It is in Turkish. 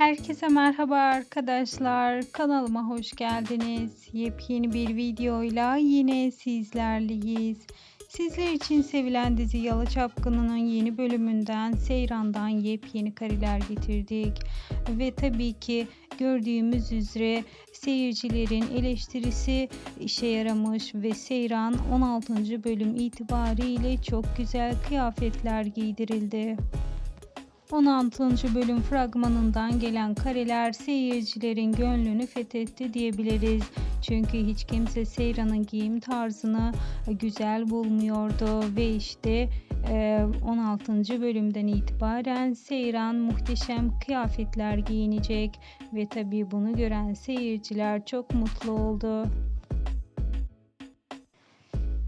Herkese merhaba arkadaşlar. Kanalıma hoş geldiniz. Yepyeni bir videoyla yine sizlerleyiz. Sizler için sevilen dizi Yalı Çapkını'nın yeni bölümünden Seyran'dan yepyeni kareler getirdik. Ve tabii ki gördüğümüz üzere seyircilerin eleştirisi işe yaramış ve Seyran 16. bölüm itibariyle çok güzel kıyafetler giydirildi. 16. bölüm fragmanından gelen kareler seyircilerin gönlünü fethetti diyebiliriz. Çünkü hiç kimse Seyran'ın giyim tarzını güzel bulmuyordu ve işte e, 16. bölümden itibaren Seyran muhteşem kıyafetler giyinecek ve tabii bunu gören seyirciler çok mutlu oldu.